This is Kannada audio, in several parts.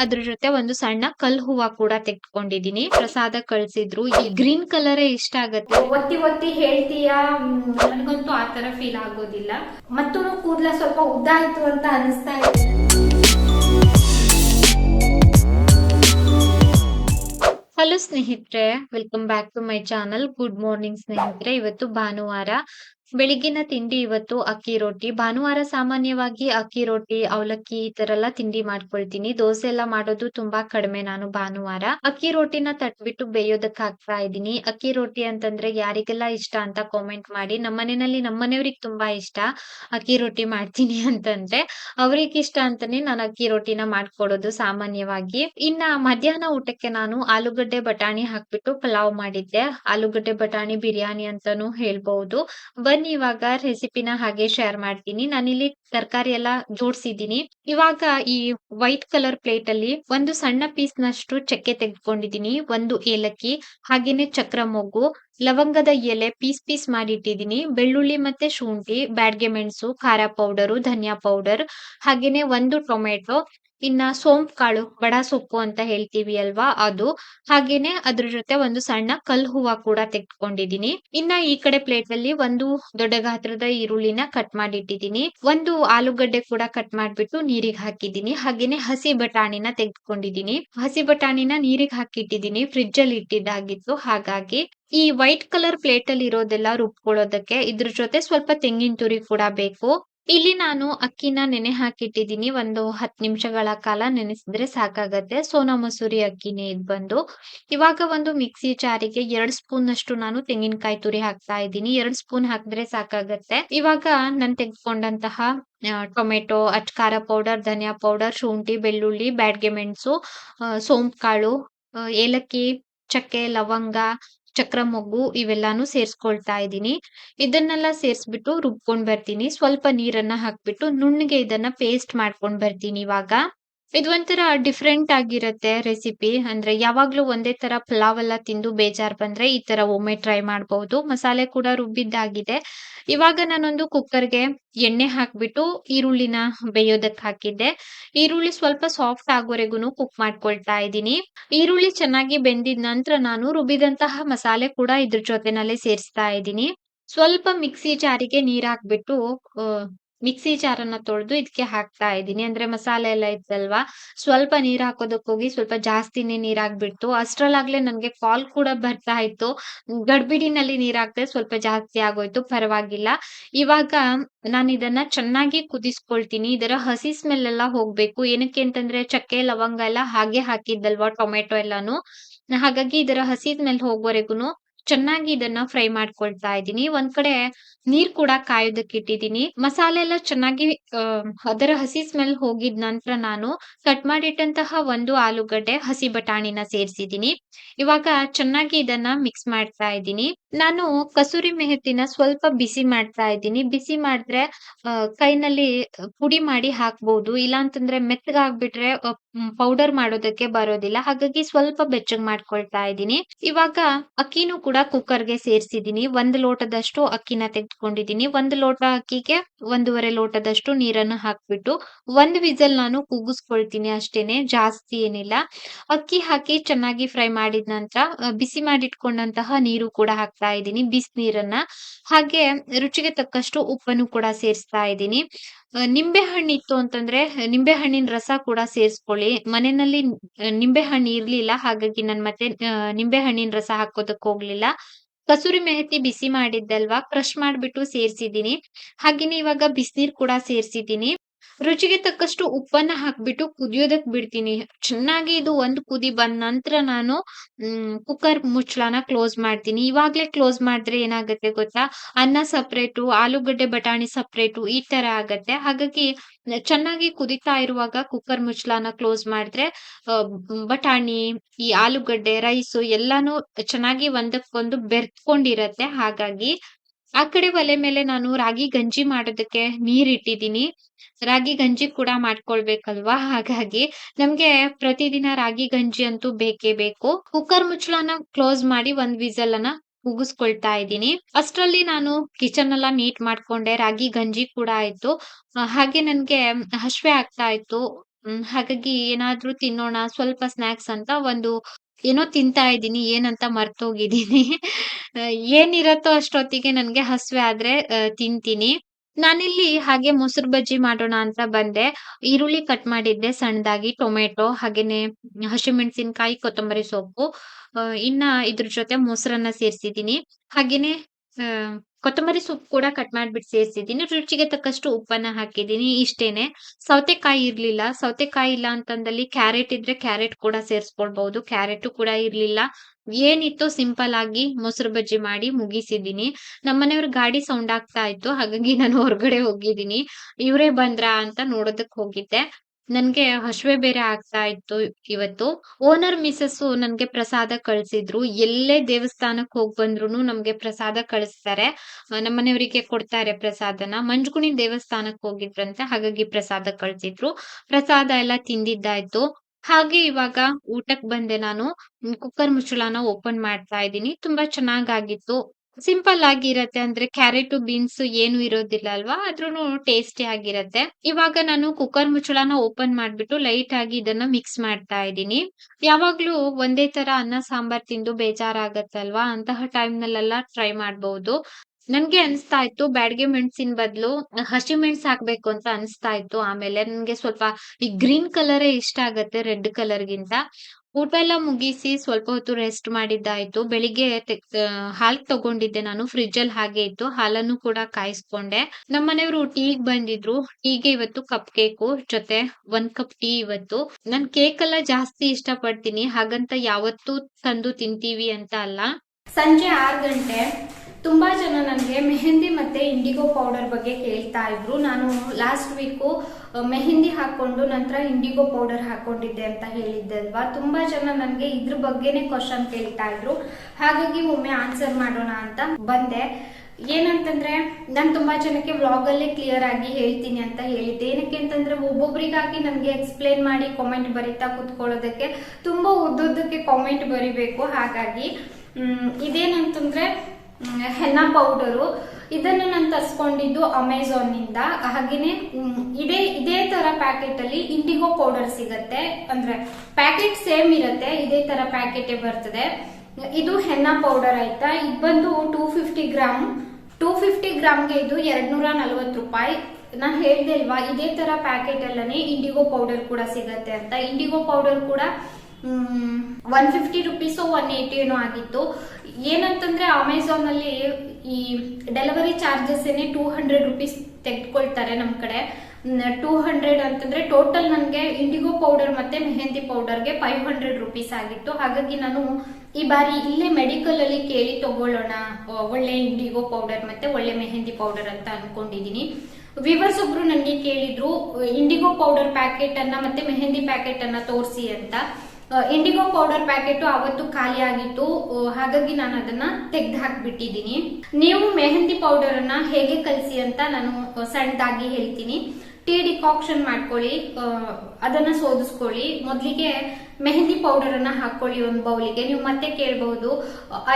ಅದ್ರ ಜೊತೆ ಒಂದು ಸಣ್ಣ ಕಲ್ ಹೂವ ಕೂಡ ತೆಗೆದುಕೊಂಡಿದೀನಿ ಪ್ರಸಾದ ಕಳ್ಸಿದ್ರು. ಈ ಗ್ರೀನ್ ಕಲರೇ ಇಷ್ಟ ಆಗತ್ತೆ. ಒತ್ತಿ ಒತ್ತಿ ಹೇಳ್ತೀಯ? ನನಗಂತೂ ಆ ತರ ಫೀಲ್ ಆಗೋದಿಲ್ಲ. ಮತ್ತು ಕೂದ್ಲ ಸ್ವಲ್ಪ ಉದ್ದ ಆಯ್ತು ಅಂತ ಅನಿಸ್ತಾ ಇದೆ. ಹಲೋ ಸ್ನೇಹಿತರೆ welcome back to my channel good morning ಸ್ನೇಹಿತರೆ. ಇವತ್ತು ಭಾನುವಾರ. ಬೆಳಿಗ್ಗಿನ ತಿಂಡಿ ಇವತ್ತು ಅಕ್ಕಿ ರೊಟ್ಟಿ. ಭಾನುವಾರ ಸಾಮಾನ್ಯವಾಗಿ ಅಕ್ಕಿ ರೊಟ್ಟಿ, ಅವಲಕ್ಕಿ ಈ ತರ ಎಲ್ಲ ತಿಂಡಿ ಮಾಡ್ಕೊಳ್ತೀನಿ. ದೋಸೆ ಎಲ್ಲ ಮಾಡೋದು ತುಂಬಾ ಕಡಿಮೆ ನಾನು ಭಾನುವಾರ. ಅಕ್ಕಿ ರೊಟ್ಟಿನ ತಟ್ಬಿಟ್ಟು ಬೇಯೋದಕ್ಕೆ ಹಾಕ್ತಾ ಇದ್ದೀನಿ. ಅಕ್ಕಿ ರೊಟ್ಟಿ ಅಂತಂದ್ರೆ ಯಾರಿಗೆಲ್ಲ ಇಷ್ಟ ಅಂತ ಕಾಮೆಂಟ್ ಮಾಡಿ. ನಮ್ಮನೆಯಲ್ಲಿ ನಮ್ಮನೆಯವ್ರಿಗೆ ತುಂಬಾ ಇಷ್ಟ. ಅಕ್ಕಿ ರೊಟ್ಟಿ ಮಾಡ್ತೀನಿ ಅಂತಂದ್ರೆ ಅವ್ರಿಗೆ ಇಷ್ಟ ಅಂತಾನೆ ನಾನು ಅಕ್ಕಿ ರೊಟ್ಟಿನ ಮಾಡ್ಕೊಡೋದು ಸಾಮಾನ್ಯವಾಗಿ. ಇನ್ನ ಮಧ್ಯಾಹ್ನ ಊಟಕ್ಕೆ ನಾನು ಆಲೂಗಡ್ಡೆ ಬಟಾಣಿ ಹಾಕ್ಬಿಟ್ಟು ಪಲಾವ್ ಮಾಡಿದ್ದೆ. ಆಲೂಗಡ್ಡೆ ಬಟಾಣಿ, ಬಿರಿಯಾನಿ ಅಂತಾನೂ ಹೇಳ್ಬಹುದು. ಬನ್ನಿ ಇವಾಗ ರೆಸಿಪಿನ ಹಾಗೆ ಶೇರ್ ಮಾಡ್ತೀನಿ. ನಾನಿಲ್ಲಿ ತರಕಾರಿ ಎಲ್ಲ ಜೋಡಿಸಿದ್ದೀನಿ. ಇವಾಗ ಈ ವೈಟ್ ಕಲರ್ ಪ್ಲೇಟ್ ಅಲ್ಲಿ ಒಂದು ಸಣ್ಣ ಪೀಸ್ ನಷ್ಟು ಚಕ್ಕೆ ತೆಗೆದುಕೊಂಡಿದ್ದೀನಿ. ಒಂದು ಏಲಕ್ಕಿ, ಹಾಗೇನೆ ಚಕ್ರ ಮೊಗ್ಗು, ಲವಂಗದ ಎಲೆ ಪೀಸ್ ಪೀಸ್ ಮಾಡಿ ಇಟ್ಟಿದೀನಿ ಬೆಳ್ಳುಳ್ಳಿ ಮತ್ತೆ ಶುಂಠಿ, ಬ್ಯಾಡ್ಗೆ ಮೆಣಸು, ಖಾರ ಪೌಡರು ಧನಿಯಾ ಪೌಡರ್ ಹಾಗೇನೆ ಒಂದು ಟೊಮೆಟೊ ಇನ್ನ ಸೋಂಪ್ ಕಾಳು ಬಡ ಸೊಪ್ಪು ಅಂತ ಹೇಳ್ತೀವಿ ಅಲ್ವಾ ಅದು. ಹಾಗೇನೆ ಅದ್ರ ಜೊತೆ ಒಂದು ಸಣ್ಣ ಕಲ್ ಹೂವ ಕೂಡ ತೆಗೆದುಕೊಂಡಿದೀನಿ. ಇನ್ನ ಈ ಕಡೆ ಪ್ಲೇಟ್ ಅಲ್ಲಿ ಒಂದು ದೊಡ್ಡ ಗಾತ್ರದ ಈರುಳ್ಳಿನ ಕಟ್ ಮಾಡಿ ಇಟ್ಟಿದ್ದೀನಿ ಒಂದು ಆಲೂಗಡ್ಡೆ ಕೂಡ ಕಟ್ ಮಾಡ್ಬಿಟ್ಟು ನೀರಿಗೆ ಹಾಕಿದ್ದೀನಿ ಹಾಗೇನೆ ಹಸಿ ಬಟಾಣಿನ ತೆಗೆದುಕೊಂಡಿದ್ದೀನಿ ಹಸಿ ಬಟಾಣಿನ ನೀರಿಗೆ ಹಾಕಿಟ್ಟಿದ್ದೀನಿ ಫ್ರಿಡ್ಜ್ ಅಲ್ಲಿ ಇಟ್ಟಿದ್ದಾಗಿತ್ತು. ಹಾಗಾಗಿ ಈ ವೈಟ್ ಕಲರ್ ಪ್ಲೇಟ್ ಅಲ್ಲಿ ಇರೋದೆಲ್ಲ ರುಬ್ಕೊಳ್ಳೋದಕ್ಕೆ ಇದ್ರ ಜೊತೆ ಸ್ವಲ್ಪ ತೆಂಗಿನ ತುರಿ ಕೂಡ ಬೇಕು. ಇಲ್ಲಿ ನಾನು ಅಕ್ಕಿನ ನೆನೆ ಹಾಕಿಟ್ಟಿದ್ದೀನಿ. ಒಂದು ಹತ್ತು ನಿಮಿಷಗಳ ಕಾಲ ನೆನೆಸಿದ್ರೆ ಸಾಕಾಗತ್ತೆ. ಸೋನಾ ಮಸೂರಿ ಅಕ್ಕಿನೇ ಇದು ಬಂದು. ಇವಾಗ ಒಂದು ಮಿಕ್ಸಿ ಜಾರಿಗೆ ಎರಡು ಸ್ಪೂನ್ ಅಷ್ಟು ನಾನು ತೆಂಗಿನಕಾಯಿ ತುರಿ ಹಾಕ್ತಾ ಇದ್ದೀನಿ. ಎರಡು ಸ್ಪೂನ್ ಹಾಕಿದ್ರೆ ಸಾಕಾಗತ್ತೆ. ಇವಾಗ ನಾನು ತೆಗೆದುಕೊಂಡಂತಹ ಟೊಮೆಟೊ ಅಚ್ಕಾರ ಪೌಡರ್, ಧನಿಯಾ ಪೌಡರ್, ಶುಂಠಿ, ಬೆಳ್ಳುಳ್ಳಿ, ಬ್ಯಾಡ್ಗೆ ಮೆಣಸು ಸೋಂಪು ಕಾಳು ಏಲಕ್ಕಿ, ಚಕ್ಕೆ, ಲವಂಗ ಚಕ್ರ ಮೊಗ್ಗು ಇವೆಲ್ಲಾನು ಸೇರ್ಸ್ಕೊಳ್ತಾ ಇದ್ದೀನಿ. ಇದನ್ನೆಲ್ಲ ಸೇರ್ಸ್ಬಿಟ್ಟು ರುಬ್ಕೊಂಡ್ ಬರ್ತೀನಿ. ಸ್ವಲ್ಪ ನೀರನ್ನ ಹಾಕ್ಬಿಟ್ಟು ನುಣ್ಣಗೆ ಇದನ್ನ ಪೇಸ್ಟ್ ಮಾಡ್ಕೊಂಡ್ ಬರ್ತೀನಿ ಇವಾಗ. ಇದು ಒಂಥರ ಡಿಫ್ರೆಂಟ್ ಆಗಿರತ್ತೆ ರೆಸಿಪಿ ಅಂದ್ರೆ ಯಾವಾಗ್ಲೂ ಒಂದೇ ತರ ಪಲಾವ್ ಎಲ್ಲ ತಿಂದು ಬೇಜಾರ್ ಬಂದ್ರೆ ಈ ತರ ಒಮ್ಮೆ ಟ್ರೈ ಮಾಡಬಹುದು ಮಸಾಲೆ ಕೂಡ ರುಬ್ಬಿದ್ದಾಗಿದೆ. ಇವಾಗ ನಾನೊಂದು ಕುಕ್ಕರ್ಗೆ ಎಣ್ಣೆ ಹಾಕ್ಬಿಟ್ಟು ಈರುಳ್ಳಿನ ಬೇಯೋದಕ್ಕೆ ಹಾಕಿದ್ದೆ. ಈರುಳ್ಳಿ ಸ್ವಲ್ಪ ಸಾಫ್ಟ್ ಆಗೋವರೆಗೂ ಕುಕ್ ಮಾಡ್ಕೊಳ್ತಾ ಇದ್ದೀನಿ. ಈರುಳ್ಳಿ ಚೆನ್ನಾಗಿ ಬೆಂದಿದ ನಂತರ ನಾನು ರುಬ್ಬಿದಂತಹ ಮಸಾಲೆ ಕೂಡ ಇದ್ರ ಜೊತೆನಲ್ಲೇ ಸೇರಿಸ್ತಾ ಇದ್ದೀನಿ. ಸ್ವಲ್ಪ ಮಿಕ್ಸಿ ಜಾರಿಗೆ ನೀರ್ ಹಾಕ್ಬಿಟ್ಟು ಮಿಕ್ಸಿ ಜಾರನ್ನ ತೊಳೆದು ಇದಕ್ಕೆ ಹಾಕ್ತಾ ಇದ್ದೀನಿ. ಅಂದ್ರೆ ಮಸಾಲೆ ಎಲ್ಲ ಇತ್ತಲ್ವಾ? ಸ್ವಲ್ಪ ನೀರ್ ಹಾಕೋದಕ್ಕೆ ಹೋಗಿ ಸ್ವಲ್ಪ ಜಾಸ್ತಿನೇ ನೀರ್ ಹಾಕ್ಬಿಡ್ತು ಅಷ್ಟ್ರಲ್ಲಾಗ್ಲೇ ನನ್ಗೆ ಕಾಲ್ ಕೂಡ ಬರ್ತಾ ಇತ್ತು. ಗಡ್ಬಿಡಿನಲ್ಲಿ ನೀರ್ ಹಾಕ್ದೆ ಸ್ವಲ್ಪ ಜಾಸ್ತಿ ಆಗೋಯ್ತು. ಪರವಾಗಿಲ್ಲ. ಇವಾಗ ನಾನು ಇದನ್ನ ಚೆನ್ನಾಗಿ ಕುದಿಸ್ಕೊಳ್ತೀನಿ. ಇದರ ಹಸಿ ಸ್ಮೆಲ್ ಎಲ್ಲ ಹೋಗ್ಬೇಕು. ಏನಕ್ಕೆ ಅಂತಂದ್ರೆ ಚಕ್ಕೆ, ಲವಂಗ ಎಲ್ಲ ಹಾಗೆ ಹಾಕಿದ್ದಲ್ವಾ ಟೊಮೆಟೊ ಎಲ್ಲಾನು? ಹಾಗಾಗಿ ಇದರ ಹಸಿ ಸ್ಮೆಲ್ ಹೋಗೋವರೆಗೂ ಚೆನ್ನಾಗಿ ಇದನ್ನ ಫ್ರೈ ಮಾಡ್ಕೊಳ್ತಾ ಇದ್ದೀನಿ. ಒಂದ್ ಕಡೆ ನೀರ್ ಕೂಡ ಕಾಯೋದಕ್ಕೆ ಇಟ್ಟಿದ್ದೀನಿ. ಮಸಾಲೆ ಎಲ್ಲ ಚೆನ್ನಾಗಿ ಅದರ ಹಸಿ ಸ್ಮೆಲ್ ಹೋಗಿದ ನಂತರ ನಾನು ಕಟ್ ಮಾಡಿಟ್ಟಂತಹ ಒಂದು ಆಲೂಗಡ್ಡೆ, ಹಸಿ ಬಟಾಣಿನ ಸೇರಿಸಿದ್ದೀನಿ. ಇವಾಗ ಚೆನ್ನಾಗಿ ಇದನ್ನ ಮಿಕ್ಸ್ ಮಾಡ್ತಾ ಇದ್ದೀನಿ. ನಾನು ಕಸೂರಿ ಮೆಹತಿನ ಸ್ವಲ್ಪ ಬಿಸಿ ಮಾಡ್ತಾ ಇದ್ದೀನಿ. ಬಿಸಿ ಮಾಡಿದ್ರೆ ಕೈನಲ್ಲಿ ಪುಡಿ ಮಾಡಿ ಹಾಕ್ಬಹುದು ಇಲ್ಲ ಅಂತಂದ್ರೆ ಮೆತ್ತಗಾಗ್ಬಿಟ್ರೆ ಪೌಡರ್ ಮಾಡೋದಕ್ಕೆ ಬರೋದಿಲ್ಲ. ಹಾಗಾಗಿ ಸ್ವಲ್ಪ ಬೆಚ್ಚಗ್ ಮಾಡ್ಕೊಳ್ತಾ ಇದ್ದೀನಿ. ಇವಾಗ ಅಕ್ಕಿನೂ ಕೂಡ ಕುಕ್ಕರ್ಗೆ ಸೇರ್ಸಿದೀನಿ ಒಂದ್ ಲೋಟದಷ್ಟು ಅಕ್ಕಿನ ತೆಗೆದುಕೊಂಡಿದ್ದೀನಿ. ಒಂದ್ ಲೋಟ ಅಕ್ಕಿಗೆ ಒಂದೂವರೆ ಲೋಟದಷ್ಟು ನೀರನ್ನು ಹಾಕ್ಬಿಟ್ಟು, ಒಂದ್ ವಿಸಲ್ ನಾನು ಕೂಗಿಸ್ಕೊಳ್ತೀನಿ ಅಷ್ಟೇನೆ. ಜಾಸ್ತಿ ಏನಿಲ್ಲ. ಅಕ್ಕಿ ಹಾಕಿ ಚೆನ್ನಾಗಿ ಫ್ರೈ ಮಾಡಿದ ನಂತರ ಬಿಸಿ ಮಾಡಿಟ್ಕೊಂಡಂತಹ ನೀರು ಕೂಡ ಹಾಕ್ತಾ ಇದ್ದೀನಿ, ಬಿಸಿನೀರನ್ನ. ಹಾಗೆ ರುಚಿಗೆ ತಕ್ಕಷ್ಟು ಉಪ್ಪನ್ನು ಕೂಡ ಸೇರಿಸ್ತಾ ಇದ್ದೀನಿ. ನಿಂಬೆ ಹಣ್ಣು ಇತ್ತು ಅಂತಂದ್ರೆ ನಿಂಬೆ ಹಣ್ಣಿನ ರಸ ಕೂಡ ಸೇರಿಸ್ಕೊಳ್ಳಿ. ಮನೆಯಲ್ಲಿ ನಿಂಬೆ ಹಣ್ಣು ಇರ್ಲಿಲ್ಲ, ಹಾಗಾಗಿ ನಾನು ಮತ್ತೆ ನಿಂಬೆ ಹಣ್ಣಿನ ರಸ ಹಾಕೋದಕ್ಕೆ ಹೋಗ್ಲಿಲ್ಲ. ಕಸೂರಿ ಮೆಹತಿ ಬಿಸಿ ಮಾಡಿದ್ದಲ್ವಾ ಕ್ರಶ್ ಮಾಡ್ಬಿಟ್ಟು ಸೇರ್ಸಿದೀನಿ ಹಾಗೇನೆ ಇವಾಗ ಬಿಸಿನೀರ್ ಕೂಡ ಸೇರ್ಸಿದೀನಿ ರುಚಿಗೆ ತಕ್ಕಷ್ಟು ಉಪ್ಪನ್ನ ಹಾಕ್ಬಿಟ್ಟು ಕುದಿಯೋದಕ್ ಬಿಡ್ತೀನಿ. ಚೆನ್ನಾಗಿ ಇದು ಒಂದು ಕುದಿ ಬಂದ ನಂತರ ನಾನು ಕುಕ್ಕರ್ ಮುಚ್ಚಳನ ಕ್ಲೋಸ್ ಮಾಡ್ತೀನಿ. ಇವಾಗ್ಲೇ ಕ್ಲೋಸ್ ಮಾಡಿದ್ರೆ ಏನಾಗುತ್ತೆ ಗೊತ್ತಾ? ಅನ್ನ ಸಪ್ರೇಟು ಆಲೂಗಡ್ಡೆ ಬಟಾಣಿ ಸಪ್ರೇಟು ಈ ತರ ಆಗತ್ತೆ. ಹಾಗಾಗಿ ಚೆನ್ನಾಗಿ ಕುದಿತಾ ಇರುವಾಗ ಕುಕ್ಕರ್ ಮುಚ್ಚಳನ ಕ್ಲೋಸ್ ಮಾಡಿದ್ರೆ ಬಟಾಣಿ, ಈ ಆಲೂಗಡ್ಡೆ ರೈಸು ಎಲ್ಲಾನು ಚೆನ್ನಾಗಿ ಒಂದಕ್ಕೊಂದು ಬೆರ್ತ್ಕೊಂಡಿರತ್ತೆ. ಹಾಗಾಗಿ ಆ ಕಡೆ ಒಲೆ ಮೇಲೆ ನಾನು ರಾಗಿ ಗಂಜಿ ಮಾಡೋದಕ್ಕೆ ನೀರ್ ಇಟ್ಟಿದ್ದೀನಿ. ರಾಗಿ ಗಂಜಿ ಕೂಡ ಮಾಡ್ಕೊಳ್ಬೇಕಲ್ವಾ? ಹಾಗಾಗಿ ನಮ್ಗೆ ಪ್ರತಿದಿನ ರಾಗಿ ಗಂಜಿ ಅಂತೂ ಬೇಕೇ ಬೇಕು. ಕುಕ್ಕರ್ ಮುಚ್ಚಳನ ಕ್ಲೋಸ್ ಮಾಡಿ ಒಂದ್ ವಿಸಲ್ ಅನ್ನ ಮುಗಿಸ್ಕೊಳ್ತಾ ಇದ್ದೀನಿ. ಅಷ್ಟರಲ್ಲಿ ನಾನು ಕಿಚನ್ ಎಲ್ಲ ನೀಟ್ ಮಾಡ್ಕೊಂಡೆ. ರಾಗಿ ಗಂಜಿ ಕೂಡ ಆಯ್ತು. ಹಾಗೆ ನನ್ಗೆ ಹಶ್ವೆ ಆಗ್ತಾ ಇತ್ತು. ಹ್ಮ್ ಹಾಗಾಗಿ ಏನಾದ್ರೂ ತಿನ್ನೋಣ ಸ್ವಲ್ಪ ಸ್ನಾಕ್ಸ್ ಅಂತ ಒಂದು ಏನೋ ತಿಂತಾ ಇದ್ದೀನಿ ಏನಂತ ಮರ್ತೋಗಿದ್ದೀನಿ. ಏನಿರತ್ತೋ ಅಷ್ಟೊತ್ತಿಗೆ ನನ್ಗೆ ಹಸ್ವೆ ಆದ್ರೆ ತಿಂತೀನಿ. ನಾನಿಲ್ಲಿ ಹಾಗೆ ಮೊಸರು ಬಜ್ಜಿ ಮಾಡೋಣ ಅಂತ ಬಂದೆ. ಈರುಳ್ಳಿ ಕಟ್ ಮಾಡಿದ್ದೆ ಸಣ್ಣದಾಗಿ ಟೊಮೆಟೊ ಹಾಗೇನೆ ಹಸಿಮೆಣಸಿನ್ಕಾಯಿ ಕೊತ್ತಂಬರಿ ಸೊಪ್ಪು. ಆ, ಇನ್ನ ಇದ್ರ ಜೊತೆ ಮೊಸರನ್ನ ಸೇರ್ಸಿದೀನಿ ಹಾಗೇನೆ ಆ, ಕೊತ್ತಂಬರಿ ಸೊಪ್ಪು ಕೂಡ ಕಟ್ ಮಾಡ್ಬಿಟ್ಟು ಸೇರಿಸಿದ್ದೀನಿ. ರುಚಿಗೆ ತಕ್ಕಷ್ಟು ಉಪ್ಪನ್ನ ಹಾಕಿದ್ದೀನಿ. ಇಷ್ಟೇನೆ. ಸೌತೆಕಾಯಿ ಇರ್ಲಿಲ್ಲ. ಸೌತೆಕಾಯಿ ಇಲ್ಲ ಅಂತಂದಲ್ಲಿ ಕ್ಯಾರೆಟ್ ಇದ್ರೆ ಕ್ಯಾರೆಟ್ ಕೂಡ ಸೇರಿಸ್ಕೊಳ್ಬಹುದು. ಕ್ಯಾರೆಟ್ ಕೂಡ ಇರ್ಲಿಲ್ಲ. ಏನಿತ್ತು ಸಿಂಪಲ್ ಆಗಿ ಮೊಸರು ಬಜ್ಜಿ ಮಾಡಿ ಮುಗಿಸಿದೀನಿ ನಮ್ಮನೆಯವ್ರ ಗಾಡಿ ಸೌಂಡ್ ಆಗ್ತಾ ಇತ್ತು. ಹಾಗಾಗಿ ನಾನು ಹೊರಗಡೆ ಹೋಗಿದ್ದೀನಿ. ಇವರೇ ಬಂದ್ರಾ ಅಂತ ನೋಡೋದಕ್ ಹೋಗಿದ್ದೆ. ನನ್ಗೆ ಹಶ್ವೆ ಬೇರೆ ಆಗ್ತಾ ಇತ್ತು ಇವತ್ತು. ಓನರ್ ಮಿಸಸ್ ನನ್ಗೆ ಪ್ರಸಾದ ಕಳ್ಸಿದ್ರು. ಎಲ್ಲೇ ದೇವಸ್ಥಾನಕ್ ಹೋಗ್ ಬಂದ್ರುನು ನಮ್ಗೆ ಪ್ರಸಾದ ಕಳಿಸ್ತಾರೆ. ನಮ್ಮ ಕೊಡ್ತಾರೆ ಪ್ರಸಾದನ. ಮಂಜುಗುಣಿ ದೇವಸ್ಥಾನಕ್ ಹೋಗಿದ್ರಂತೆ, ಹಾಗಾಗಿ ಪ್ರಸಾದ ಕಳ್ಸಿದ್ರು. ಪ್ರಸಾದ ಎಲ್ಲ ತಿಂದಿದ್ದಾಯ್ತು. ಹಾಗೆ ಇವಾಗ ಊಟಕ್ ಬಂದೆ ನಾನು. ಕುಕ್ಕರ್ ಮುಚ್ಚಳನ ಓಪನ್ ಮಾಡ್ತಾ ಇದ್ದೀನಿ. ತುಂಬಾ ಚೆನ್ನಾಗಾಗಿತ್ತು. ಸಿಂಪಲ್ ಆಗಿರತ್ತೆ ಅಂದ್ರೆ ಕ್ಯಾರೆಟ್ ಬೀನ್ಸ್ ಏನು ಇರೋದಿಲ್ಲ ಅಲ್ವಾ? ಆದ್ರೂನು ಟೇಸ್ಟಿ ಆಗಿರತ್ತೆ. ಇವಾಗ ನಾನು ಕುಕ್ಕರ್ ಮುಚ್ಚಳನ ಓಪನ್ ಮಾಡ್ಬಿಟ್ಟು ಲೈಟ್ ಆಗಿ ಇದನ್ನ ಮಿಕ್ಸ್ ಮಾಡ್ತಾ ಇದ್ದೀನಿ. ಯಾವಾಗ್ಲೂ ಒಂದೇ ತರ ಅನ್ನ, ಸಾಂಬಾರ್ ತಿಂದು ಬೇಜಾರಾಗತ್ತಲ್ವಾ? ಅಂತಹ ಟೈಮ್ ನಲ್ಲೆಲ್ಲ ಟ್ರೈ ಮಾಡಬಹುದು ನನ್ಗೆ ಅನ್ಸ್ತಾ ಇತ್ತು, ಬ್ಯಾಡ್ಗೆ ಮೆಣಸಿನ ಬದಲು ಹಸಿ ಮೆಣಸು ಹಾಕ್ಬೇಕು ಅಂತ ಅನ್ಸ್ತಾ ಇತ್ತು. ಆಮೇಲೆ ನನ್ಗೆ ಸ್ವಲ್ಪ ಈ ಗ್ರೀನ್ ಕಲರೇ ಇಷ್ಟ ಆಗತ್ತೆ ರೆಡ್ ಕಲರ್ ಗಿಂತ. ಊಟ ಎಲ್ಲ ಮುಗಿಸಿ ಸ್ವಲ್ಪ ಹೊತ್ತು ರೆಸ್ಟ್ ಮಾಡಿದ್ದಾಯ್ತು. ಬೆಳಿಗ್ಗೆ ಹಾಲು ತಗೊಂಡಿದ್ದೆ ನಾನು. ಫ್ರಿಜ್ ಅಲ್ಲಿ ಹಾಗೆ ಇತ್ತು. ಹಾಲನ್ನು ಕೂಡ ಕಾಯಿಸ್ಕೊಂಡೆ. ನಮ್ಮ ಮನೆಯವರು ಟೀಗ್ ಬಂದಿದ್ರು. ಟೀಗೆ ಇವತ್ತು ಕಪ್ ಕೇಕು ಜೊತೆ ಒಂದ್ ಕಪ್ ಟೀ ಇವತ್ತು. ನಾನ್ ಕೇಕ್ ಎಲ್ಲ ಜಾಸ್ತಿ ಇಷ್ಟ ಪಡ್ತೀನಿ ಹಾಗಂತ ಯಾವತ್ತೂ ತಂದು ತಿಂತೀವಿ ಅಂತ ಅಲ್ಲ. ಸಂಜೆ ಆರು ಗಂಟೆ. ತುಂಬಾ ಜನ ನನಗೆ ಮೆಹಂದಿ ಮತ್ತೆ ಇಂಡಿಗೋ ಪೌಡರ್ ಬಗ್ಗೆ ಕೇಳ್ತಾ ಇದ್ರು. ನಾನು ಲಾಸ್ಟ್ ವೀಕು ಮೆಹಂದಿ ಹಾಕೊಂಡು ನಂತರ ಇಂಡಿಗೋ ಪೌಡರ್ ಹಾಕೊಂಡಿದ್ದೆ ಅಂತ ಹೇಳಿದ್ದೆ ಅಲ್ವಾ? ತುಂಬಾ ಜನ ನನಗೆ ಇದ್ರ ಬಗ್ಗೆನೇ ಕ್ವಶನ್ ಕೇಳ್ತಾ ಇದ್ರು. ಹಾಗಾಗಿ ಒಮ್ಮೆ ಆನ್ಸರ್ ಮಾಡೋಣ ಅಂತ ಬಂದೆ. ಏನಂತಂದ್ರೆ, ನಾನು ತುಂಬಾ ಜನಕ್ಕೆ ವ್ಲಾಗ್ ಅಲ್ಲೇ ಕ್ಲಿಯರ್ ಆಗಿ ಹೇಳ್ತೀನಿ ಅಂತ ಹೇಳಿದ್ದೆ. ಏನಕ್ಕೆ ಅಂತಂದ್ರೆ, ಒಬ್ಬೊಬ್ರಿಗಾಗಿ ನನಗೆ ಎಕ್ಸ್ಪ್ಲೇನ್ ಮಾಡಿ ಕಾಮೆಂಟ್ ಬರೀತಾ ಕುತ್ಕೊಳ್ಳೋದಕ್ಕೆ ತುಂಬಾ ಉದ್ದುದ್ದಕ್ಕೆ ಕಾಮೆಂಟ್ ಬರಿಬೇಕು. ಹಾಗಾಗಿ ಇದೇನಂತಂದ್ರೆ ಹೆನ್ನ ಪೌಡರು ಇದನ್ನು ನಾನು ತರಿಸ್ಕೊಂಡಿದ್ದು ಅಮೆಝಾನ್ನಿಂದ. ಹಾಗೇನೆ ಇದೇ ಇದೇ ತರ ಪ್ಯಾಕೆಟ್ ಅಲ್ಲಿ ಇಂಡಿಗೋ ಪೌಡರ್ ಸಿಗತ್ತೆ. ಅಂದ್ರೆ ಪ್ಯಾಕೆಟ್ ಸೇಮ್ ಇರತ್ತೆ, ಇದೇ ತರ ಪ್ಯಾಕೆಟ್ ಬರ್ತದೆ. ಇದು ಹೆನ್ನ ಪೌಡರ್ ಆಯ್ತಾ? ಇದು ಬಂದು two fifty gram two fifty ಗ್ರಾಮ್ಗೆ ಇದು ಎರಡ್ನೂರ ನಲ್ವತ್ತು ರೂಪಾಯಿ. ನಾನು ಹೇಳ್ದೆ ಅಲ್ವಾ, ಇದೇ ತರ ಪ್ಯಾಕೆಟ್ ಅಲ್ಲನೇ ಇಂಡಿಗೋ ಪೌಡರ್ ಕೂಡ ಸಿಗತ್ತೆ ಅಂತ. ಇಂಡಿಗೋ ಪೌಡರ್ ಕೂಡ one fifty rupees one eighty ಏನೋ ಆಗಿತ್ತು. ಏನಂತಂದ್ರೆ ಅಮೆಝಾನ್ ಅಲ್ಲಿ ಈ ಡೆಲಿವರಿ ಚಾರ್ಜಸ್ ಏನೇ ಟೂ ಹಂಡ್ರೆಡ್ ರುಪೀಸ್ ತೆಗೆದುಕೊಳ್ತಾರೆ ನಮ್ಮ ಕಡೆ. ಟೂ ಹಂಡ್ರೆಡ್ ಅಂತಂದ್ರೆ ಟೋಟಲ್ ನನಗೆ ಇಂಡಿಗೋ ಪೌಡರ್ ಮತ್ತೆ ಮೆಹಂದಿ ಪೌಡರ್ಗೆ ಫೈವ್ ಹಂಡ್ರೆಡ್ ರುಪೀಸ್ ಆಗಿತ್ತು. ಹಾಗಾಗಿ ನಾನು ಈ ಬಾರಿ ಇಲ್ಲೇ ಮೆಡಿಕಲ್ ಅಲ್ಲಿ ಕೇಳಿ ತಗೊಳ್ಳೋಣ ಒಳ್ಳೆ ಇಂಡಿಗೋ ಪೌಡರ್ ಮತ್ತೆ ಒಳ್ಳೆ ಮೆಹಂದಿ ಪೌಡರ್ ಅಂತ ಅನ್ಕೊಂಡಿದೀನಿ. ವಿವರ್ಸ್ ಒಬ್ರು ನನಗೆ ಕೇಳಿದ್ರು ಇಂಡಿಗೋ ಪೌಡರ್ ಪ್ಯಾಕೆಟ್ ಅನ್ನ ಮತ್ತೆ ಮೆಹಂದಿ ಪ್ಯಾಕೆಟ್ ಅನ್ನ ತೋರಿಸಿ ಅಂತ. ಇಂಡಿಗೋ ಪೌಡರ್ ಪ್ಯಾಕೆಟ್ ಅವತ್ತು ಖಾಲಿ ಆಗಿತ್ತು ಹಾಗಾಗಿ ನಾನು ಅದನ್ನ ತೆಗೆದು ಹಾಕ್ಬಿಟ್ಟಿದ್ದೀನಿ ನೀವು ಮೆಹಂದಿ ಪೌಡರ್ ಅನ್ನ ಹೇಗೆ ಕಲಸಿ ಅಂತ ನಾನು ಸಣ್ಣದಾಗಿ ಹೇಳ್ತೀನಿ. ಟೀ ಡಿಕಾಕ್ಷನ್ ಮಾಡ್ಕೊಳ್ಳಿ ಅದನ್ನ ಸೋದಿಸ್ಕೊಳ್ಳಿ. ಮೊದಲಿಗೆ ಮೆಹಂದಿ ಪೌಡರ್ ಅನ್ನ ಹಾಕೊಳ್ಳಿ ಒಂದು ಬೌಲಿಗೆ. ನೀವು ಮತ್ತೆ ಕೇಳಬಹುದು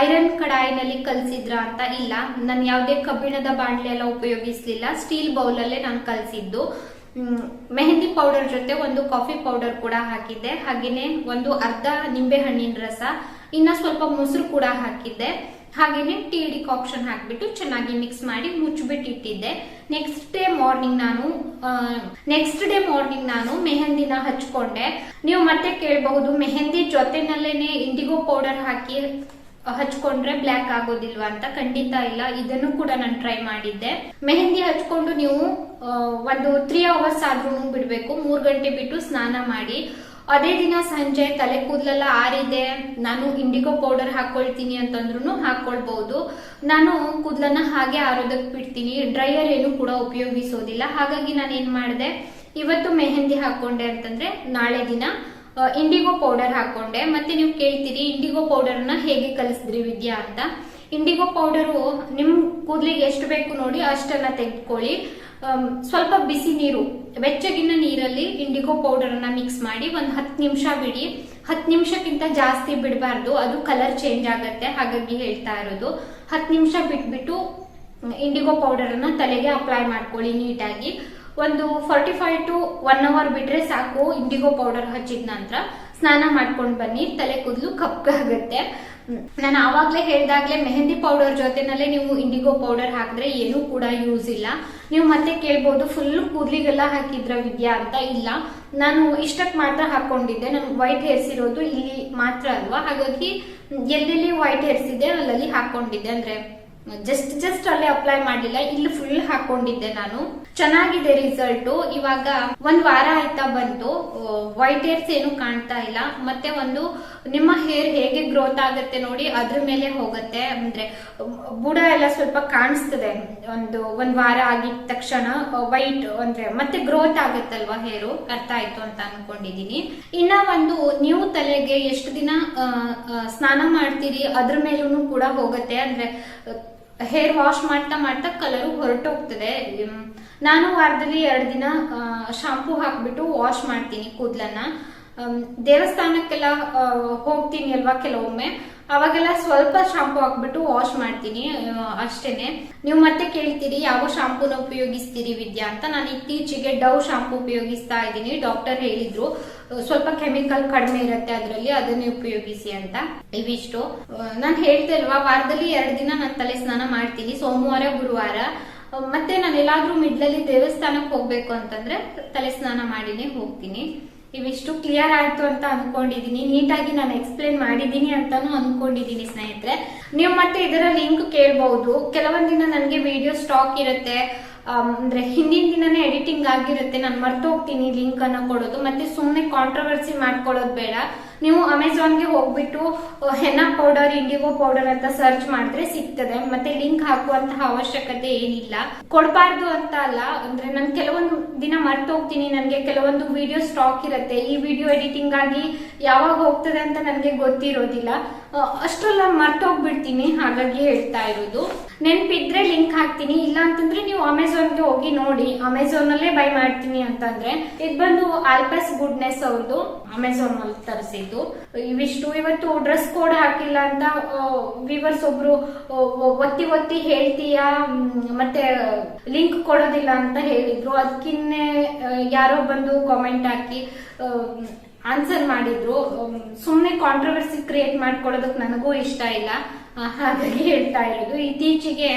ಐರನ್ ಕಡಾಯಿನಲ್ಲಿ ಕಲಸಿದ್ರ ಅಂತ ಇಲ್ಲ. ನಾನು ಯಾವುದೇ ಕಬ್ಬಿಣದ ಬಾಣಲೆ ಎಲ್ಲ ಉಪಯೋಗಿಸ್ಲಿಲ್ಲ ಸ್ಟೀಲ್ ಬೌಲಲ್ಲೇ ನಾನು ಕಲ್ಸಿದ್ದು. ಮೆಹಂದಿ ಪೌಡರ್ ಜೊತೆ ಒಂದು ಕಾಫಿ ಪೌಡರ್ ಕೂಡ ಹಾಕಿದ್ದೆ. ಹಾಗೇನೆ ಒಂದು ಅರ್ಧ ನಿಂಬೆ ಹಣ್ಣಿನ ರಸ, ಇನ್ನ ಸ್ವಲ್ಪ ಮೊಸರು ಕೂಡ ಹಾಕಿದ್ದೆ. ಹಾಗೇನೆ ಟೀ ಡಿಕಾಕ್ಷನ್ ಹಾಕ್ಬಿಟ್ಟು ಚೆನ್ನಾಗಿ ಮಿಕ್ಸ್ ಮಾಡಿ ಮುಚ್ಚಿಬಿಟ್ಟು ಇಟ್ಟಿದ್ದೆ ನೆಕ್ಸ್ಟ್ ಡೇ ಮಾರ್ನಿಂಗ್ ನಾನು ನೆಕ್ಸ್ಟ್ ಡೇ ಮಾರ್ನಿಂಗ್ ನಾನು ಮೆಹಂದಿನ ಹಚ್ಕೊಂಡೆ. ನೀವು ಮತ್ತೆ ಕೇಳಬಹುದು, ಮೆಹಂದಿ ಜೊತೆನಲ್ಲೇನೆ ಇಂಡಿಗೋ ಪೌಡರ್ ಹಾಕಿ ಹಚ್ಕೊಂಡ್ರೆ ಬ್ಲ್ಯಾಕ್ ಆಗೋದಿಲ್ವಾ ಅಂತ ಖಂಡಿತ ಇಲ್ಲ. ಇದನ್ನು ಕೂಡ ನಾನು ಟ್ರೈ ಮಾಡಿದ್ದೆ. ಮೆಹಂದಿ ಹಚ್ಕೊಂಡು ನೀವು ಒಂದು ತ್ರೀ ಅವರ್ಸ್ ಆದ್ರೂ ಬಿಡ್ಬೇಕು. ಮೂರ್ ಗಂಟೆ ಬಿಟ್ಟು ಸ್ನಾನ ಮಾಡಿ. ಅದೇ ದಿನ ಸಂಜೆ ತಲೆ ಕೂದಲೆಲ್ಲ ಆರಿದೆ. ನಾನು ಇಂಡಿಗೋ ಪೌಡರ್ ಹಾಕೊಳ್ತೀನಿ ಅಂತಂದ್ರೂ ಹಾಕೊಳ್ಬಹುದು ನಾನು ಕೂದಲನ್ನ ಹಾಗೆ ಆರೋದಕ್ಕೆ ಬಿಡ್ತೀನಿ. ಡ್ರೈಯರ್ ಏನು ಕೂಡ ಉಪಯೋಗಿಸೋದಿಲ್ಲ. ಹಾಗಾಗಿ ನಾನು ಏನ್ ಮಾಡಿದೆ, ಇವತ್ತು ಮೆಹಂದಿ ಹಾಕೊಂಡೆ ಅಂತಂದ್ರೆ ನಾಳೆ ದಿನ ಇಂಡಿಗೋ ಪೌಡರ್ ಹಾಕೊಂಡೆ. ಮತ್ತೆ ನೀವು ಕೇಳ್ತೀರಿ ಇಂಡಿಗೋ ಪೌಡರ್ನ ಹೇಗೆ ಕಲಿಸಿದ್ರಿ ವಿದ್ಯಾ ಅಂತ. ಇಂಡಿಗೋ ಪೌಡರು ನಿಮ್ ಕೂದಲಿಗೆ ಎಷ್ಟು ಬೇಕು ನೋಡಿ ಅಷ್ಟನ್ನ ತೆಗೆದುಕೊಳ್ಳಿ. ಸ್ವಲ್ಪ ಬಿಸಿ ನೀರು, ಬೆಚ್ಚಗಿನ ನೀರಲ್ಲಿ ಇಂಡಿಗೋ ಪೌಡರ್ ಅನ್ನ ಮಿಕ್ಸ್ ಮಾಡಿ ಒಂದ್ ಹತ್ತು ನಿಮಿಷ ಬಿಡಿ. ಹತ್ತು ನಿಮಿಷಕ್ಕಿಂತ ಜಾಸ್ತಿ ಬಿಡಬಾರ್ದು. ಅದು ಕಲರ್ ಚೇಂಜ್ ಆಗುತ್ತೆ, ಹಾಗಾಗಿ ಹೇಳ್ತಾ ಇರೋದು. ಹತ್ತು ನಿಮಿಷ ಬಿಟ್ಬಿಟ್ಟು ಇಂಡಿಗೋ ಪೌಡರ್ ಅನ್ನ ತಲೆಗೆ ಅಪ್ಲೈ ಮಾಡ್ಕೊಳ್ಳಿ ನೀಟಾಗಿ. ಒಂದು forty five to one hour ಬಿಟ್ರೆ ಸಾಕು. ಇಂಡಿಗೋ ಪೌಡರ್ ಹಚ್ಚಿದ ನಂತರ ಸ್ನಾನ ಮಾಡ್ಕೊಂಡು ಬನ್ನಿ. ತಲೆ ಕೂದಲು ಕಪ್ಪಾಗುತ್ತೆ ನಾನು ಆವಾಗಲೇ ಹೇಳ್ದಾಗ್ಲೇ ಮೆಹಂದಿ ಪೌಡರ್ ಜೊತೆನಲ್ಲೇ ನೀವು ಇಂಡಿಗೋ ಪೌಡರ್ ಹಾಕಿದ್ರೆ ಏನೂ ಕೂಡ ಯೂಸ್ ಇಲ್ಲ. ನೀವು ಮತ್ತೆ ಕೇಳ್ಬೋದು ಫುಲ್ ಕೂದಲಿಗೆಲ್ಲ ಹಾಕಿದ್ರ ವಿದ್ಯಾ ಅಂತ. ಇಲ್ಲ. ನಾನು ಇಷ್ಟಕ್ಕೆ ಮಾತ್ರ ಹಾಕೊಂಡಿದ್ದೆ. ನನಗೆ ವೈಟ್ ಹೇರ್ಸ್ ಇರೋದು ಇಲ್ಲಿ ಮಾತ್ರ ಅಲ್ವಾ? ಹಾಗಾಗಿ ಎಲ್ಲೆಲ್ಲಿ ವೈಟ್ ಹೇರ್ಸ್ ಇದೆ. ಅಲ್ಲಲ್ಲಿ ಹಾಕೊಂಡಿದ್ದೆ. ಅಂದ್ರೆ ಜಸ್ಟ್ ಜಸ್ಟ್ ಅಲ್ಲಿ ಅಪ್ಲೈ ಮಾಡಿಲ್ಲ ಇಲ್ಲಿ ಫುಲ್ ಹಾಕೊಂಡಿದ್ದೆ ನಾನು. ಚೆನ್ನಾಗಿದೆ ರಿಸಲ್ಟ್ ಇವಾಗ ಒಂದ್ ವಾರ ಆಯ್ತಾ ಬಂತು. ವೈಟ್ ಹೇರ್ಸ್ ಏನು ಕಾಣ್ತಾ ಇಲ್ಲ. ಮತ್ತೆ ಒಂದು ನಿಮ್ಮ ಹೇರ್ ಹೇಗೆ ಗ್ರೋತ್ ಆಗುತ್ತೆ ನೋಡಿ ಅದ್ರ ಮೇಲೆ ಹೋಗುತ್ತೆ. ಅಂದ್ರೆ, ಬುಡ ಎಲ್ಲ ಸ್ವಲ್ಪ ಕಾಣಿಸ್ತದೆ. ಒಂದು, ಒಂದ್ ವಾರ ಆಗಿದ ತಕ್ಷಣ ವೈಟ್ ಅಂದ್ರೆ, ಮತ್ತೆ ಗ್ರೋತ್ ಆಗುತ್ತಲ್ವಾ ಹೇರು ಅರ್ಥ ಆಯ್ತು ಅಂತ ಅನ್ಕೊಂಡಿದೀನಿ. ಇನ್ನ ಒಂದು ನೀವು ತಲೆಗೆ ಎಷ್ಟು ದಿನ ಸ್ನಾನ ಮಾಡ್ತೀರಿ ಅದ್ರ ಮೇಲೂ ಕೂಡ ಹೋಗುತ್ತೆ. ಅಂದ್ರೆ ಹೇರ್ ವಾಶ್ ಮಾಡ್ತಾ ಮಾಡ್ತಾ ಕಲರು ಹೊರಟೋಗ್ತದೆ. ನಾನು ವಾರದಲ್ಲಿ ಎರಡು ದಿನ ಶಾಂಪೂ ಹಾಕ್ಬಿಟ್ಟು ವಾಶ್ ಮಾಡ್ತೀನಿ ಕೂದಲನ್ನ. ದೇವಸ್ಥಾನಕ್ಕೆಲ್ಲ ಹೋಗ್ತೀನಿ ಅಲ್ವಾ ಕೆಲವೊಮ್ಮೆ. ಅವಾಗೆಲ್ಲ ಸ್ವಲ್ಪ ಶಾಂಪೂ ಹಾಕ್ಬಿಟ್ಟು ವಾಶ್ ಮಾಡ್ತೀನಿ ಅಷ್ಟೇನೆ. ನೀವು ಮತ್ತೆ ಕೇಳ್ತೀರಿ, ಯಾವ ಶಾಂಪೂನ ಉಪಯೋಗಿಸ್ತೀರಿ ವಿದ್ಯಾ ಅಂತ. ನಾನು ಇತ್ತೀಚೆಗೆ ಡವ್ ಶಾಂಪೂ ಉಪಯೋಗಿಸ್ತಾ ಇದ್ದೀನಿ. ಡಾಕ್ಟರ್ ಹೇಳಿದ್ರು. ಸ್ವಲ್ಪ ಕೆಮಿಕಲ್ ಕಡಿಮೆ ಇರುತ್ತೆ ಅದರಲ್ಲಿ, ಅದನ್ನೇ ಉಪಯೋಗಿಸಿ ಅಂತ ಇವಿಷ್ಟು. ನಾನು ಹೇಳ್ತೇಲ್ವಾ ವಾರದಲ್ಲಿ ಎರಡು ದಿನ ನಾನು ತಲೆ ಸ್ನಾನ ಮಾಡ್ತೀನಿ, ಸೋಮವಾರ, ಗುರುವಾರ. ಮತ್ತೆ ನಾನು ಎಲ್ಲಾದ್ರೂ ಮಿಡ್ಲಲ್ಲಿ ದೇವಸ್ಥಾನಕ್ಕೆ ಹೋಗ್ಬೇಕು ಅಂತಂದ್ರೆ ತಲೆ ಸ್ನಾನ ಮಾಡಿನೇ ಹೋಗ್ತೀನಿ. ಇವಿಷ್ಟು ಕ್ಲಿಯರ್ ಆಯ್ತು ಅಂತ ಅನ್ಕೊಂಡಿದೀನಿ, ನೀಟಾಗಿ ನಾನು ಎಕ್ಸ್ಪ್ಲೇನ್ ಮಾಡಿದೀನಿ ಅಂತಾನು ಅನ್ಕೊಂಡಿದೀನಿ ಸ್ನೇಹಿತರೆ. ನೀವು ಮತ್ತೆ ಇದರ ಲಿಂಕ್ ಕೇಳಬಹುದು ಕೆಲವೊಂದಿನ ದಿನ ನನಗೆ ವಿಡಿಯೋ ಸ್ಟಾಕ್ ಇರುತ್ತೆ. ಅಂದ್ರೆ ಹಿಂದಿನ ದಿನನೇ ಎಡಿಟಿಂಗ್ ಆಗಿರುತ್ತೆ, ನಾನು ಮರ್ತು ಹೋಗ್ತೀನಿ ಲಿಂಕ್ ಅನ್ನ ಕೊಡೋದು. ಮತ್ತೆ ಸುಮ್ನೆ ಕಾಂಟ್ರವರ್ಸಿ ಮಾಡ್ಕೊಳ್ಳೋದು ಬೇಡ. ನೀವು ಅಮೆಝಾನ್ಗೆ ಹೋಗ್ಬಿಟ್ಟು ಹೆನಾ ಪೌಡರ್ ಇಂಡಿಗೋ ಪೌಡರ್ ಅಂತ ಸರ್ಚ್ ಮಾಡಿದ್ರೆ ಸಿಗ್ತದೆ. ಮತ್ತೆ ಲಿಂಕ್ ಹಾಕುವಂತಹ ಅವಶ್ಯಕತೆ ಏನಿಲ್ಲ. ಕೊಡಬಾರ್ದು ಅಂತ ಅಲ್ಲ, ಅಂದ್ರೆ ನಾನು ಕೆಲವೊಂದು ದಿನ ಮರ್ತು ಹೋಗ್ತೀನಿ. ನನಗೆ ಕೆಲವೊಂದು ವಿಡಿಯೋ ಸ್ಟಾಕ್ ಇರುತ್ತೆ. ಈ ವಿಡಿಯೋ ಎಡಿಟಿಂಗ್ ಆಗಿ ಯಾವಾಗ ಹೋಗ್ತದೆ ಅಂತ ನನಗೆ ಗೊತ್ತಿರೋದಿಲ್ಲ. ಅಷ್ಟೆಲ್ಲ ಮರ್ತೋಗ್ಬಿಡ್ತೀನಿ, ಹಾಗಾಗಿ ಹೇಳ್ತಾ ಇರೋದು. ನೆನ್ಪಿದ್ರೆ ಲಿಂಕ್ ಹಾಕ್ತೀನಿ ಇಲ್ಲ ಅಂತಂದ್ರೆ ನೀವು ಅಮೆಝಾನ್ಗೆ ಹೋಗಿ ನೋಡಿ. ಅಮೆಝಾನ್ ಅಲ್ಲೇ ಬೈ ಮಾಡ್ತೀನಿ ಅಂತಂದ್ರೆ, ಇದು ಬಂದು ಆಲ್ಪಸ್ ಗುಡ್ನೆಸ್ ಅವ್ರದ್ದು ಅಮೆಝಾನ್ ಅಲ್ಲಿ ತರಿಸಿದ್ದು. ಇವಿಷ್ಟು, ಇವತ್ತು ಡ್ರೆಸ್ ಕೋಡ್ ಹಾಕಿಲ್ಲ ಅಂತ ವಿವರ್ಸ್ ಒಬ್ರು ಒತ್ತಿ ಒತ್ತಿ ಹೇಳ್ತೀಯಾ ಮತ್ತೆ ಲಿಂಕ್ ಕೊಡೋದಿಲ್ಲ ಅಂತ ಹೇಳಿದ್ರು. ಅದಕ್ಕಿನ್ನೇ ಯಾರೋ ಬಂದು ಕಾಮೆಂಟ್ ಹಾಕಿ ಆನ್ಸರ್ ಮಾಡಿದ್ರು. ಸುಮ್ಮನೆ ಕಾಂಟ್ರವರ್ಸಿ ಕ್ರಿಯೇಟ್ ಮಾಡ್ಕೊಳ್ಳೋದಕ್ಕೆ ನನಗೂ ಇಷ್ಟ ಇಲ್ಲ. ಹಾಗಾಗಿ ಹೇಳ್ತಾ ಇರೋದು. ಇತ್ತೀಚೆಗೆ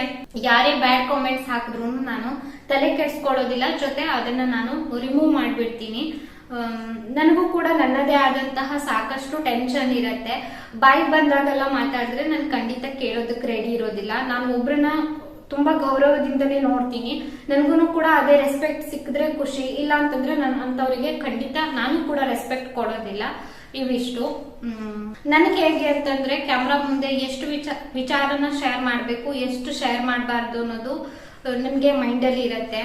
ಯಾರೇ ಬ್ಯಾಡ್ ಕಾಮೆಂಟ್ಸ್ ಹಾಕಿದ್ರು ನಾನು ತಲೆ ಕೆಡ್ಸ್ಕೊಳ್ಳೋದಿಲ್ಲ. ಜೊತೆ ಅದನ್ನ ನಾನು ರಿಮೂವ್ ಮಾಡ್ಬಿಡ್ತೀನಿ. ನನಗೂ ಕೂಡ ನನ್ನದೇ ಆದಂತಹ ಸಾಕಷ್ಟು ಟೆನ್ಷನ್ ಇರತ್ತೆ. ಬಾಯಿ ಬಂದಾಗೆಲ್ಲ ಮಾತಾಡಿದ್ರೆ ನಾನು ಖಂಡಿತ ಕೇಳೋದಕ್ಕೆ ರೆಡಿ ಇರೋದಿಲ್ಲ. ನಾನು ಒಬ್ರನ್ನ ತುಂಬಾ ಗೌರವದಿಂದಲೇ ನೋಡ್ತೀನಿ. ನನಗೂ ಕೂಡ ಅದೇ ರೆಸ್ಪೆಕ್ಟ್ ಸಿಕ್ಕಿದ್ರೆ ಖುಷಿ. ಇಲ್ಲ ಅಂತಂದ್ರೆ ನಾನು ಅಂತವರಿಗೆ ಖಂಡಿತ ನಾನು ಕೂಡ ರೆಸ್ಪೆಕ್ಟ್ ಕೊಡೋದಿಲ್ಲ ಇವಿಷ್ಟು. ನನಗೆ ಹೇಗೆ ಅಂತಂದ್ರೆ ಕ್ಯಾಮ್ರಾ ಮುಂದೆ ಎಷ್ಟು ವಿಚಾರ ವಿಚಾರನ ಶೇರ್ ಮಾಡಬೇಕು, ಎಷ್ಟು ಶೇರ್ ಮಾಡಬಾರ್ದು ಅನ್ನೋದು ನಿಮ್ಗೆ ಮೈಂಡ್ ಅಲ್ಲಿ ಇರತ್ತೆ.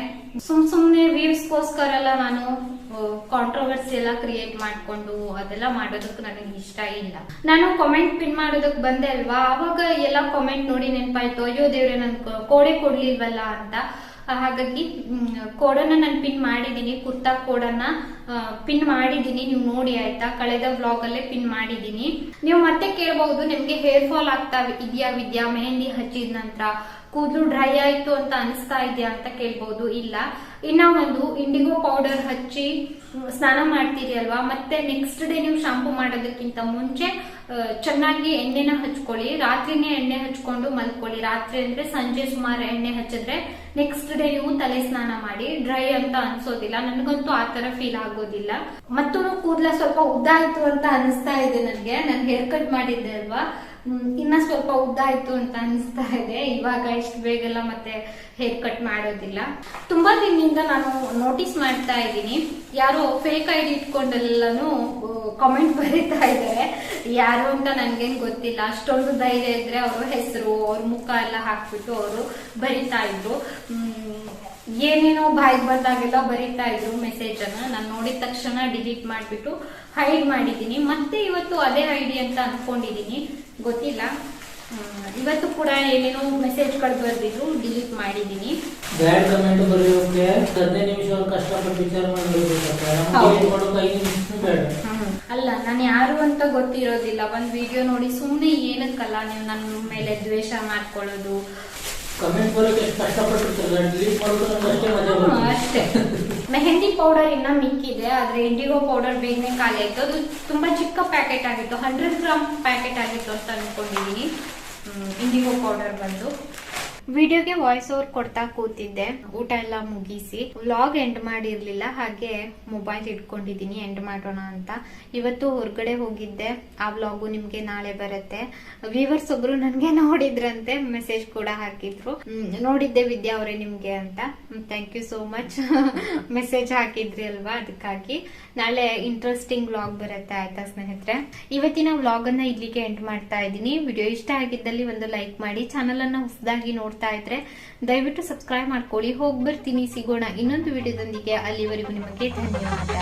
ಸುಮ್ ಸುಮ್ನೆ ವ್ಯೂಸ್ಗೋಸ್ಕರ ಎಲ್ಲ ನಾನು ಕಾಂಟ್ರವರ್ಸಿ ಎಲ್ಲ ಕ್ರಿಯೇಟ್ ಮಾಡ್ಕೊಂಡು ಅದೆಲ್ಲ ಮಾಡೋದಕ್ಕೆ ನನಗೆ ಇಷ್ಟ ಇಲ್ಲ. ನಾನು ಕಾಮೆಂಟ್ ಪಿನ್ ಮಾಡೋದಕ್ಕೆ ಬಂದೆ ಅಲ್ವಾ? ಅವಾಗ ಎಲ್ಲ ಕಾಮೆಂಟ್ ನೋಡಿ ನೆನಪಾಯ್ತು. ಅಯ್ಯೋ ದೇವ್ರೆ ನನ್ ಕೋಡೆ ಕೊಡ್ಲಿಲ್ವಲ್ಲ ಅಂತ. ಹಾಗಾಗಿ ಕೋಡನ್ನ ನಾನು ಪಿನ್ ಮಾಡಿದ್ದೀನಿ ಕುರ್ತಾ ಕೋಡನ್ನ ಪಿನ್ ಮಾಡಿದ್ದೀನಿ ನೀವು ನೋಡಿ ಆಯ್ತಾ? ಕಳೆದ ಬ್ಲಾಗ್ ಅಲ್ಲೇ ಪಿನ್ ಮಾಡಿದ್ದೀನಿ ನೀವು ಮತ್ತೆ ಕೇಳಬಹುದು, ನಿಮ್ಗೆ ಹೇರ್ ಫಾಲ್ ಆಗ್ತಾ ಇದೆಯಾ, ವಿದ್ಯಾ? ಮೆಹಂದಿ ಹಚ್ಚಿದ ನಂತರ ಕೂದಲು ಡ್ರೈ ಆಯ್ತು ಅಂತ ಅನಿಸ್ತಾ ಇದೆಯಾ ಅಂತ ಕೇಳ್ಬಹುದು, ಇಲ್ಲ. ಇನ್ನ ಒಂದು ಇಂಡಿಗೋ ಪೌಡರ್ ಹಚ್ಚಿ ಸ್ನಾನ ಮಾಡ್ತೀರಿ ಅಲ್ವಾ? ಮತ್ತೆ ನೆಕ್ಸ್ಟ್ ಡೇ ನೀವು ಶಾಂಪೂ ಮಾಡೋದಕ್ಕಿಂತ ಮುಂಚೆ ಚೆನ್ನಾಗಿ ಎಣ್ಣೆನ ಹಚ್ಕೊಳ್ಳಿ. ರಾತ್ರಿನೇ ಎಣ್ಣೆ ಹಚ್ಕೊಂಡು ಮಲ್ಕೊಳ್ಳಿ. ರಾತ್ರಿ ಅಂದ್ರೆ ಸಂಜೆ ಸುಮಾರು ಎಣ್ಣೆ ಹಚ್ಚಿದ್ರೆ ನೆಕ್ಸ್ಟ್ ಡೇ ನೀವು ತಲೆ ಸ್ನಾನ ಮಾಡಿ ಡ್ರೈ ಅಂತ ಅನ್ಸೋದಿಲ್ಲ. ನನಗಂತೂ ಆ ತರ ಫೀಲ್ ಆಗೋದಿಲ್ಲ. ಮತ್ತು ಕೂದಲ ಸ್ವಲ್ಪ ಉದ್ದ ಆಯ್ತು ಅಂತ ಅನಿಸ್ತಾ ಇದೆ ನನಗೆ. ನಾನು ಹೇರ್ ಕಟ್ ಮಾಡಿದ್ದೆ ಅಲ್ವಾ? ಇನ್ನ ಸ್ವಲ್ಪ ಉದ್ದ ಆಯ್ತು ಅಂತ ಅನಿಸ್ತಾ ಇದೆ. ಇವಾಗ ಇಷ್ಟು ಬೇಗೆಲ್ಲ ಮತ್ತೆ ಹೇರ್ ಕಟ್ ಮಾಡೋದಿಲ್ಲ. ತುಂಬಾ ದಿನದಿಂದ ನಾನು ನೋಟಿಸ್ ಮಾಡ್ತಾ ಇದ್ದೀನಿ. ಯಾರು ಫೇಕ್ ಐಡಿ ಇಟ್ಕೊಂಡೆಲ್ಲಾನು ಕಾಮೆಂಟ್ ಬರೀತಾ ಇದ್ದಾರೆ. ಯಾರು ಅಂತ ನನ್ಗೇನ್ ಗೊತ್ತಿಲ್ಲ. ಅಷ್ಟೊಂದು ಧೈರ್ಯ ಇದ್ರೆ ಅವರು ಹೆಸರು ಅವ್ರ ಮುಖ ಎಲ್ಲ ಹಾಕ್ಬಿಟ್ಟು ಅವರು ಬರಿತಾ ಇದ್ರು. ಏನೇನೋ ಬಾಯಿಗೆ ಬಂದಾಗೆಲ್ಲ ಬರಿತಾ ಇದ್ರು ಮೆಸೇಜ್ ಅನ್ನ. ನಾನು ನೋಡಿದ ತಕ್ಷಣ ಡಿಲೀಟ್ ಮಾಡ್ಬಿಟ್ಟು ಹೈಡ್ ಮಾಡಿದ್ದೀನಿ ಮತ್ತೆ ಇವತ್ತು ಅದೇ ಐಡಿ ಅಂತ ಅನ್ಕೊಂಡಿದೀನಿ. ಗೊತ್ತಿಲ್ಲ. ಇವತ್ತು ಕೂಡ ಏನೇನೋ ಮೆಸೇಜ್ಗಳು ಬರ್ದಿದ್ರು ಡಿಲೀಟ್ ಮಾಡಿದೀನಿ. ಬ್ಯಾಡ್ ಕಮೆಂಟ್ ಬರೆಯೋಕೆ ಹದಿನೈದು ನಿಮಿಷ ಕಷ್ಟಪಟ್ಟು ವಿಚಾರ ಐದು ನಿಮಿಷ ಬೇಡ. ಅಲ್ಲ ನಾನು ಯಾರು ಅಂತ ಗೊತ್ತಿರೋದಿಲ್ಲ. ಒಂದ್ ವಿಡಿಯೋ ನೋಡಿ ಸುಮ್ಮನೆ ಏನಕ್ಕಲ್ಲ ನೀವು ನನ್ನ ಮೇಲೆ ದ್ವೇಷ ಮಾಡ್ಕೊಳ್ಳೋದು? ಕಮೆಂಟ್ ಬರೋಕೆ ಅಷ್ಟೇ ಮೆಹಂದಿ ಪೌಡರ್ ಇನ್ನ ಮಿಕ್ಕಿದೆ ಆದ್ರೆ ಇಂಡಿಗೋ ಪೌಡರ್ ಬೇಗನೆ ಖಾಲಿ ಆಯ್ತು. ಅದು ತುಂಬಾ ಚಿಕ್ಕ ಪ್ಯಾಕೆಟ್ ಆಗಿತ್ತು ಹಂಡ್ರೆಡ್ ಗ್ರಾಮ್ ಪ್ಯಾಕೆಟ್ ಆಗಿತ್ತು ಅಂತ ಅನ್ಕೊಂಡಿದೀನಿ. ಇಂಡಿಗೋ ಪೌಡರ್ ಬಂದು. ವಿಡಿಯೋಗೆ ವಾಯ್ಸ್ ಓವರ್ ಕೊಡ್ತಾ ಕೂತಿದ್ದೆ. ಊಟ ಎಲ್ಲ ಮುಗಿಸಿ ವ್ಲಾಗ್ ಎಂಡ್ ಮಾಡಿರ್ಲಿಲ್ಲ, ಹಾಗೆ ಮೊಬೈಲ್ ಇಟ್ಕೊಂಡಿದ್ದೀನಿ ಎಂಡ್ ಮಾಡೋಣ ಅಂತ. ಇವತ್ತು ಹೊರಗಡೆ ಹೋಗಿದ್ದೆ. ಆ ವ್ಲಾಗು ನಿಮ್ಗೆ ನಾಳೆ ಬರುತ್ತೆ. ವ್ಯೂವರ್ಸ್ ಒಬ್ರು ನನ್ಗೆ ನೋಡಿದ್ರಂತೆ ಮೆಸೇಜ್ ಕೂಡ ಹಾಕಿದ್ರು. ನೋಡಿದ್ದೆ ವಿದ್ಯಾ ಅವರೇ ನಿಮ್ಗೆ ಅಂತ. Thank you so much message ಹಾಕಿದ್ರಿ ಅಲ್ವಾ ಅದಕ್ಕಾಗಿ. ನಾಳೆ ಇಂಟ್ರೆಸ್ಟಿಂಗ್ ವ್ಲಾಗ್ ಬರುತ್ತೆ ಆಯ್ತಾ ಸ್ನೇಹಿತರೆ? ಇವತ್ತಿನ ವ್ಲಾಗ್ ಅನ್ನ ಇಲ್ಲಿಗೆ ಎಂಡ್ ಮಾಡ್ತಾ ಇದ್ದೀನಿ. ವಿಡಿಯೋ ಇಷ್ಟ ಆಗಿದ್ದಲ್ಲಿ ಒಂದು ಲೈಕ್ ಮಾಡಿ ಚಾನಲ್ ಅನ್ನ ಹೊಸದಾಗಿ ನೋಡ್ತಾ ಇದ್ರೆ ದಯವಿಟ್ಟು ಸಬ್ಸ್ಕ್ರೈಬ್ ಮಾಡ್ಕೊಳ್ಳಿ. ಹೋಗಿ ಬರ್ತೀನಿ ಸಿಗೋಣ ಇನ್ನೊಂದು ವಿಡಿಯೋದೊಂದಿಗೆ ಅಲ್ಲಿವರೆಗೂ ನಿಮಗೆ ಧನ್ಯವಾದ